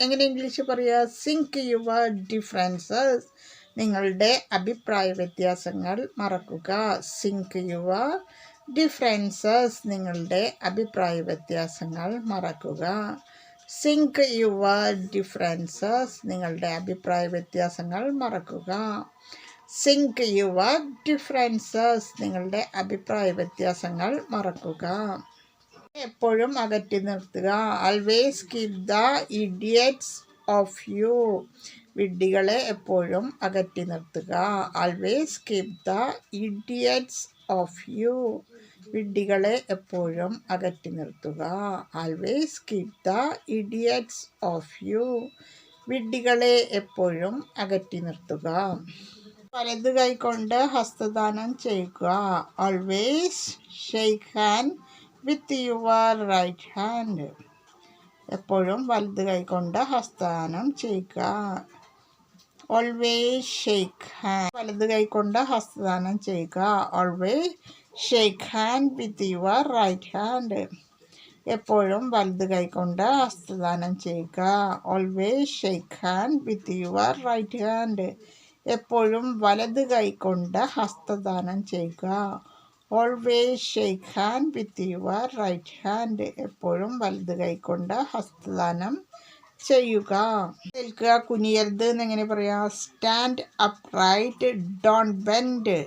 എങ്ങനെ ഇംഗ്ലീഷ് പറയുക zinc your differences നിങ്ങളുടെ അഭിപ്രായ വ്യത്യാസങ്ങൾ മറക്കുക. സിങ്ക് യുവർ ഡിഫറൻസസ് നിങ്ങളുടെ അഭിപ്രായ വ്യത്യാസങ്ങൾ മറക്കുക. സിങ്ക് യുവർ ഡിഫറൻസസ് നിങ്ങളുടെ അഭിപ്രായ വ്യത്യാസങ്ങൾ മറക്കുക. സിങ്ക് യുവർ ഡിഫറൻസസ് നിങ്ങളുടെ അഭിപ്രായ വ്യത്യാസങ്ങൾ മറക്കുക. എപ്പോഴും അകറ്റി നിർത്തുക. Always keep the idiots off you വിഡ്ഢികളെ എപ്പോഴും അകറ്റി നിർത്തുക. Always keep the idiots off you വിഡ്ഢികളെ എപ്പോഴും അകറ്റി നിർത്തുക. Always keep the idiots off you വിഡ്ഢികളെ എപ്പോഴും അകറ്റി നിർത്തുക. വലത് കൈകൊണ്ട് ഹസ്തദാനം ചെയ്യുക. Always shake hand with your right hand എപ്പോഴും വലത് കൈകൊണ്ട് ഹസ്താനം ചെയ്യുക. ഓൾവേസ് ഷെയ്ക്ക് ഹാൻഡ് വലത് കൈകൊണ്ട് ഹസ്തദാനം ചെയ്യുക. Always shake hand with your right hand എപ്പോഴും വലത് കൈകൊണ്ട് ഹസ്തദാനം ചെയ്യുക. Always shake hand with your right hand എപ്പോഴും വലത് കൈകൊണ്ട് ഹസ്തദാനം ചെയ്യുക. Always shake hand with your right hand എപ്പോഴും വലത് കൈകൊണ്ട് ഹസ്തദാനം ചെയ്യുക. നിൽക്കുക കുനിയരുത് എന്നെങ്ങനെ പറയാം? Stand up right don't bend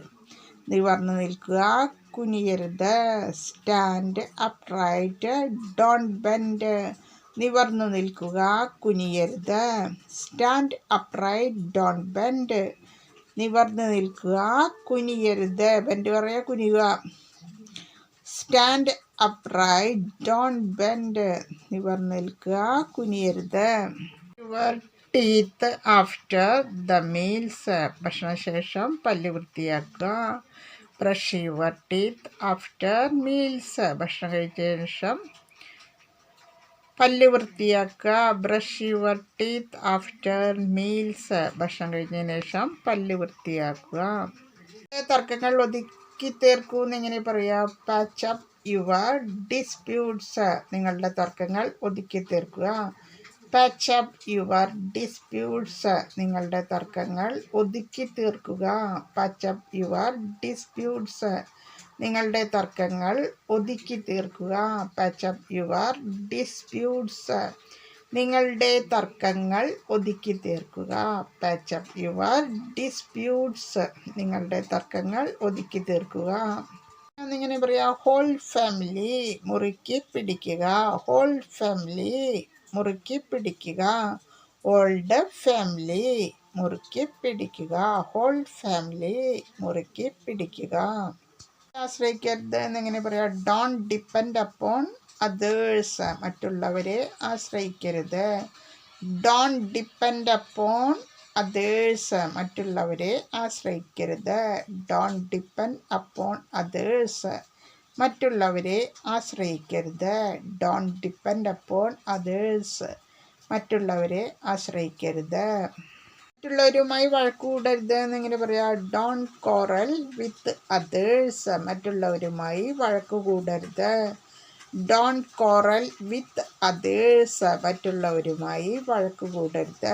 നിവർന്ന് നിൽക്കുക കുനിയരുത്. Stand up right don't bend നിവർന്നു നിൽക്കുക കുനിയരുത്. Stand up right don't bend നിവർന്ന് നിൽക്കുക. കുനിയരുത്. ബെൻഡ് പറയുക കുനിയുക. സ്റ്റാൻഡ് അപ്രൈറ്റ് ഡോൺ ബെൻഡ് നിവർന്ന് നിൽക്കുക. കുനിയരുത്. Your teeth after the meals ഭക്ഷണശേഷം പല്ല് വൃത്തിയാക്കുക. Brush your teeth after meals ഭക്ഷണം കഴിച്ച ശേഷം പല്ല് വൃത്തിയാക്കുക brush your teeth after meals ഭക്ഷണം കഴിഞ്ഞതിന് ശേഷം പല്ല് വൃത്തിയാക്കുക. തർക്കങ്ങൾ ഒതുക്കി തീർക്കൂ പറയാ? പാച്ച് അപ്പ് യുവർ ഡിസ്പ്യൂട്ട്സ് നിങ്ങളുടെ തർക്കങ്ങൾ ഒതുക്കി തീർക്കുക. പാച്ച് അപ്പ് യുവർ ഡിസ്പ്യൂട്ട്സ് നിങ്ങളുടെ തർക്കങ്ങൾ ഒതുക്കി തീർക്കുക. പാച്ച് അപ്പ് യുവർ ഡിസ്പ്യൂട്ട്സ് നിങ്ങളുടെ തർക്കങ്ങൾ ഒതുക്കി തീർക്കുക. പാച്ചപ്പ് യുവർ ഡിസ്പ്യൂട്ട്സ് നിങ്ങളുടെ തർക്കങ്ങൾ ഒതുക്കി തീർക്കുക. പാച്ചപ്പ് യുവർ ഡിസ്പ്യൂട്ട്സ് നിങ്ങളുടെ തർക്കങ്ങൾ ഒതുക്കി തീർക്കുക. എന്നിങ്ങനെ പറയാം ഹോൾ ഫാമിലി മുറുക്കി പിടിക്കുക. ഹോൾ ഫാമിലി മുറുക്കി പിടിക്കുക. ഓൾഡ് ഫാമിലി മുറുക്കി പിടിക്കുക. ഹോൾ ഫാമിലി മുറുക്കി പിടിക്കുക. ആശ്രയിക്കരുത് എന്നെങ്ങനെ പറയാം. ഡോൺ ഡിപ്പെൻഡ് അപ്പോൺ അതേഴ്സ് മറ്റുള്ളവരെ ആശ്രയിക്കരുത്. ഡോൺ ഡിപ്പെൻഡ് അപ്പോൺ അതേഴ്സ് മറ്റുള്ളവരെ ആശ്രയിക്കരുത്. ഡോൺ ഡിപ്പെൻഡ് അപ്പോൺ അതേഴ്സ് മറ്റുള്ളവരെ ആശ്രയിക്കരുത്. ഡോൺ ഡിപ്പെൻഡ് അപ്പോൺ അതേഴ്സ് മറ്റുള്ളവരെ ആശ്രയിക്കരുത്. മറ്റുള്ളവരുമായി വഴക്കുകൂടരുത് എന്നിങ്ങനെ പറയാം. ഡോൺ കോറൽ വിത്ത് അതേഴ്സ് മറ്റുള്ളവരുമായി വഴക്കുകൂടരുത് ഡോൺ കോറൽ വിത്ത് അതേഴ്സ് മറ്റുള്ളവരുമായി വഴക്കുകൂടരുത്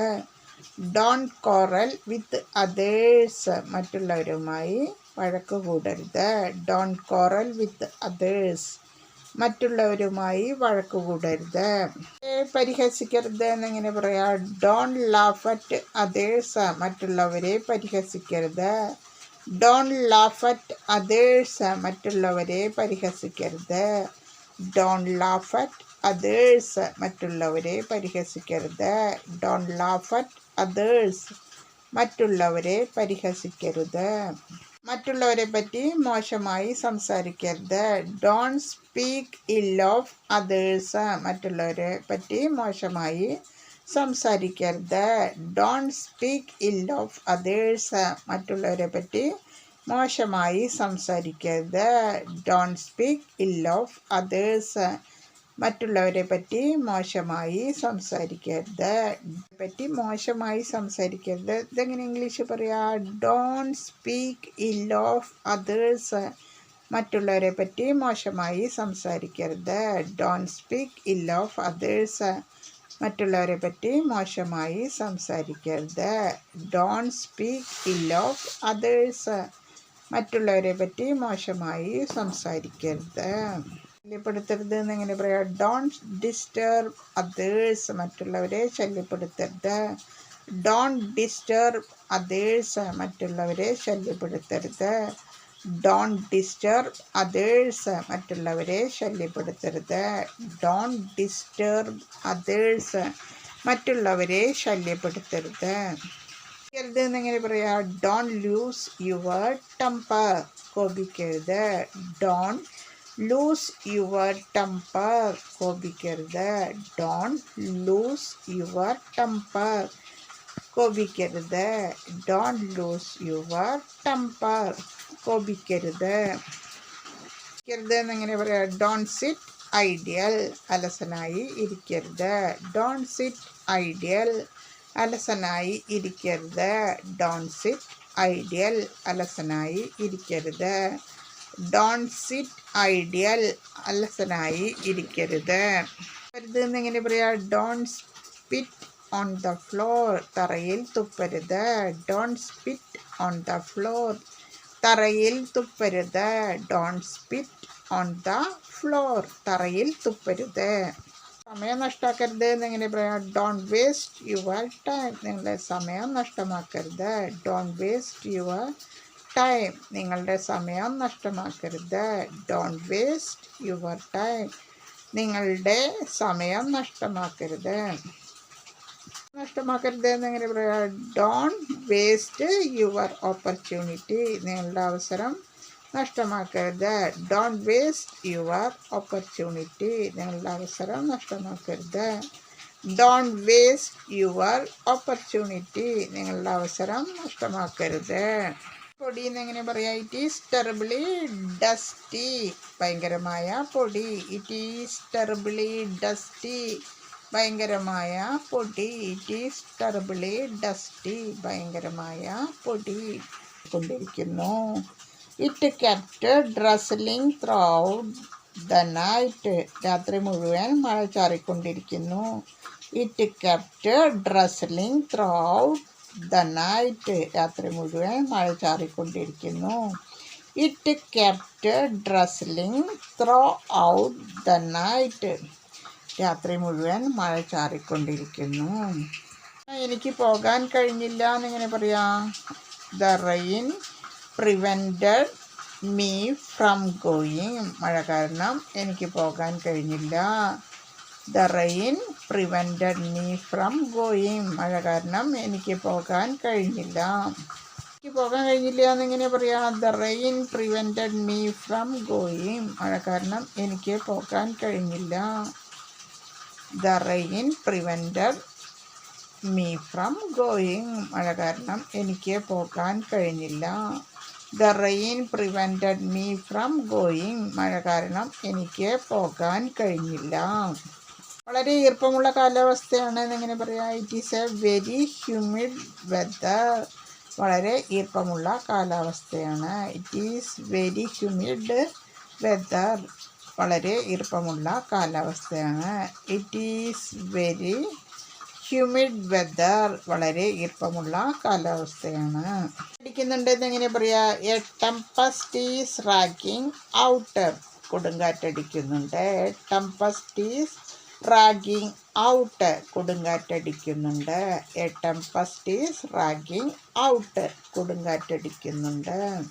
ഡോൺ കോറൽ വിത്ത് അതേഴ്സ് മറ്റുള്ളവരുമായി വഴക്കുകൂടരുത് ഡോൺ കോറൽ വിത്ത് അതേഴ്സ് മറ്റുള്ളവരുമായി വഴക്ക് കൂടരുത്. പരിഹസിക്കരുത് എന്നിങ്ങനെ പറയാം. ഡോൺ ലാഫ് അറ്റ് അതേഴ്സ് മറ്റുള്ളവരെ പരിഹസിക്കരുത്. ഡോൺ ലാഫ് അറ്റ് അതേഴ്സ് മറ്റുള്ളവരെ പരിഹസിക്കരുത്. ഡോൺ ലാഫ് അറ്റ് അതേഴ്സ് മറ്റുള്ളവരെ പരിഹസിക്കരുത്. ഡോൺ ലാഫ് അറ്റ് അതേഴ്സ് മറ്റുള്ളവരെ പരിഹസിക്കരുത്. മറ്റുള്ളവരെ പറ്റി മോശമായി സംസാരിക്കരുത്. Don't speak ill of others മറ്റുള്ളവരെ പറ്റി മോശമായി സംസാരിക്കരുത്. Don't speak ill of others മറ്റുള്ളവരെ പറ്റി മോശമായി സംസാരിക്കരുത്. Don't speak ill of others മറ്റുള്ളവരെ പറ്റി മോശമായി സംസാരിക്കരുത്. പറ്റി മോശമായി സംസാരിക്കരുത്. ഇതെങ്ങനെ ഇംഗ്ലീഷ് പറയാ? Don't speak ill of others മറ്റുള്ളവരെ പറ്റി മോശമായി സംസാരിക്കരുത്. Don't speak ill of others മറ്റുള്ളവരെ പറ്റി മോശമായി സംസാരിക്കരുത്. Don't speak ill of others മറ്റുള്ളവരെ പറ്റി മോശമായി സംസാരിക്കരുത്. ശല്യപ്പെടുത്തരുത് എന്നെങ്ങനെ പറയാം? ഡോണ്ട് ഡിസ്റ്റർബ് അതേഴ്സ് മറ്റുള്ളവരെ ശല്യപ്പെടുത്തരുത്. ഡോണ്ട് ഡിസ്റ്റർബ് അതേഴ്സ് മറ്റുള്ളവരെ ശല്യപ്പെടുത്തരുത്. ഡോണ്ട് ഡിസ്റ്റർബ് അതേഴ്സ് മറ്റുള്ളവരെ ശല്യപ്പെടുത്തരുത്. ഡോണ്ട് ഡിസ്റ്റർബ് അതേഴ്സ് മറ്റുള്ളവരെ ശല്യപ്പെടുത്തരുത്. കോപിക്കരുത് എന്നെങ്ങനെ പറയാ? ഡോൺ ലൂസ് യുവർ ടെമ്പർ കോപിക്കരുത്. ഡോൺ ലൂസ് യുവർ ടെമ്പർ കോപിക്കരുത് ഡോൺ ലൂസ് യുവർ ടെമ്പർ കോപിക്കരുത് ഡോൺ ലൂസ് യുവർ ടെമ്പർ കോപിക്കരുത് ഇരിക്കരുത് എന്നെങ്ങനെ പറയാ ഡോൺ സിറ്റ് ഐഡിയൽ അലസനായി ഇരിക്കരുത് ഡോൺ സിറ്റ് ഐഡിയൽ അലസനായി ഇരിക്കരുത് ഡോൺ സിറ്റ് ഐഡിയൽ അലസനായി ഇരിക്കരുത് ഡോൺ സിറ്റ് ഐഡിയൽ അലസനായി ഇരിക്കരുത്. കരുത് എന്നെങ്ങനെ പറയാ? Don't spit on the floor തറയിൽ തുപ്പരുത്. Don't spit on the floor തറയിൽ തുപ്പരുത്. Don't spit on the floor തറയിൽ തുപ്പരുത്. സമയം നഷ്ടമാക്കരുത് എന്നെങ്ങനെ പറയാം? ഡോൺ വേസ്റ്റ് യുവർ ടൈം നിങ്ങളുടെ സമയം നഷ്ടമാക്കരുത്. ഡോൺ വേസ്റ്റ് യുവർ ടൈം നിങ്ങളുടെ സമയം നഷ്ടമാക്കരുത്. ഡോണ്ട് വേസ്റ്റ് യുവർ ടൈം നിങ്ങളുടെ സമയം നഷ്ടമാക്കരുത്. നഷ്ടമാക്കരുത് എന്നെങ്ങനെ പറയാം ഡോണ്ട് വേസ്റ്റ് യുവർ ഓപ്പർച്യൂണിറ്റി നിങ്ങളുടെ അവസരം നഷ്ടമാക്കരുത്. ഡോണ്ട് വേസ്റ്റ് യുവർ ഓപ്പർച്യൂണിറ്റി നിങ്ങളുടെ അവസരം നഷ്ടമാക്കരുത്. ഡോണ്ട് വേസ്റ്റ് യുവർ ഓപ്പർച്യൂണിറ്റി നിങ്ങളുടെ അവസരം നഷ്ടമാക്കരുത്. പൊടി എന്നെങ്ങനെ പറയാ? ഇറ്റ് ഈസ് ടെറിബിളി ഡസ്റ്റി ഭയങ്കരമായ പൊടി. ഇറ്റ് ഈസ് ടെറിബിളി ഡസ്റ്റി ഭയങ്കരമായ പൊടി. ഇറ്റ് ഈസ് ടെറിബിളി ഡസ്റ്റി ഭയങ്കരമായ പൊടി കൊണ്ടിരിക്കുന്നു. It kept drizzling through the night രാത്രി മുഴുവൻ മഴ ചാറിക്കൊണ്ടിരിക്കുന്നു. It kept drizzling through night രാത്രി മുഴുവൻ മഴ ചാറിക്കൊണ്ടിരിക്കുന്നു. It kept drizzling throughout the night രാത്രി മുഴുവൻ മഴ ചാറിക്കൊണ്ടിരിക്കുന്നു. എനിക്ക് പോകാൻ കഴിഞ്ഞില്ല എന്നിങ്ങനെ പറയാ. The rain prevented me from going മഴ കാരണം എനിക്ക് പോകാൻ കഴിഞ്ഞില്ല. The rain prevented me from going മഴ കാരണം എനിക്ക് പോകാൻ കഴിഞ്ഞില്ല. എനിക്ക് പോകാൻ കഴിഞ്ഞില്ല എന്നിങ്ങനെ പറയാം? The rain prevented me from going മഴ കാരണം എനിക്ക് പോകാൻ കഴിഞ്ഞില്ല. The rain prevented me from going മഴ കാരണം എനിക്ക് പോകാൻ കഴിഞ്ഞില്ല. The rain prevented me from going മഴ കാരണം എനിക്ക് പോകാൻ കഴിഞ്ഞില്ല. വളരെ ഈർപ്പമുള്ള കാലാവസ്ഥയാണ് എന്നിങ്ങനെ പറയാം. It is a very humid weather വളരെ ഈർപ്പമുള്ള കാലാവസ്ഥയാണ്. It is very humid weather വളരെ ഈർപ്പമുള്ള കാലാവസ്ഥയാണ്. It is very humid weather വളരെ ഈർപ്പമുള്ള കാലാവസ്ഥയാണ്. അടിക്കുന്നുണ്ട് എങ്ങനെ പറയാ. A tempest is raging out കൊടുങ്കാറ്റടിക്കുന്നുണ്ട്. Tempest is raging out കൊടുങ്കാറ്റടിക്കുന്നുണ്ട്. എ ഈസ് റാഗിങ് ഔട്ട് കൊടുങ്കാറ്റടിക്കുന്നുണ്ട്.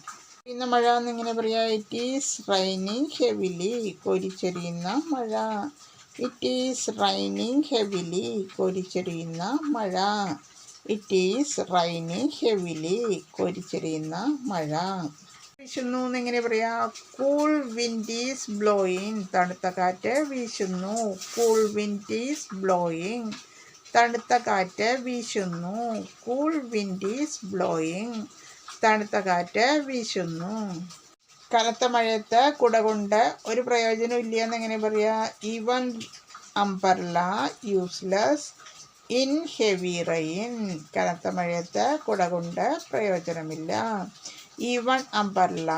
പിന്നെ മഴ എന്നിങ്ങനെ പറയാം. ഇറ്റ് ഈസ് റൈനിങ് ഹെവിലി കൊരിച്ചെറിയുന്ന മഴ. ഇറ്റ് ഈസ് റൈനിങ് ഹെവിലി കൊരിച്ചെറിയുന്ന മഴ. ഇറ്റ് ഈസ് റൈനിങ് ഹെവിലി കൊരിച്ചെറിയുന്ന മഴ. വീശുന്നു എന്നെങ്ങനെ പറയാ കൂൾ വിൻഡ് ഈസ് ബ്ലോയിങ് തണുത്ത കാറ്റ് വീശുന്നു. കൂൾ വിൻഡ് ഈസ് ബ്ലോയിങ് തണുത്ത കാറ്റ് വീശുന്നു. കൂൾ വിൻഡ് ഈസ് ബ്ലോയിങ് തണുത്ത കാറ്റ് വീശുന്നു. കനത്ത മഴയത്ത് കുട കൊണ്ട് ഒരു പ്രയോജനം ഇല്ല എന്നെങ്ങനെ പറയാ even umbrella useless in heavy rain കനത്ത മഴയത്ത് കുട കൊണ്ട് പ്രയോജനമില്ല. Even umbrella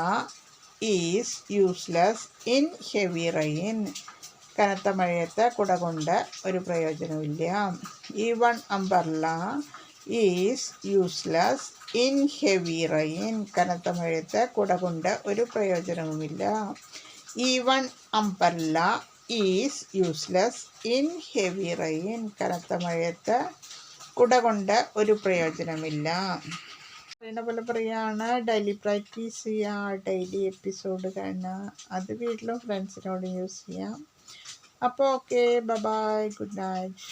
is useless in heavy rain കനത്ത മഴയത്ത് കുട കൊണ്ട് ഒരു പ്രയോജനമില്ല even umbrella is useless in heavy rain കനത്ത മഴയത്ത് കുട കൊണ്ട് ഒരു പ്രയോജനവുമില്ല. Even umbrella is useless in heavy rain കനത്ത മഴയത്ത് കുട കൊണ്ട് ഒരു പ്രയോജനമില്ല പറയുന്ന പോലെ പറയുകയാണ് ഡെയിലി പ്രാക്ടീസ് ചെയ്യുക ഡെയിലി എപ്പിസോഡ് കാണുക. അത് വീട്ടിലും ഫ്രണ്ട്സിനോട് യൂസ് ചെയ്യാം. അപ്പോൾ ഓക്കെ ബൈ ഗുഡ് നൈറ്റ്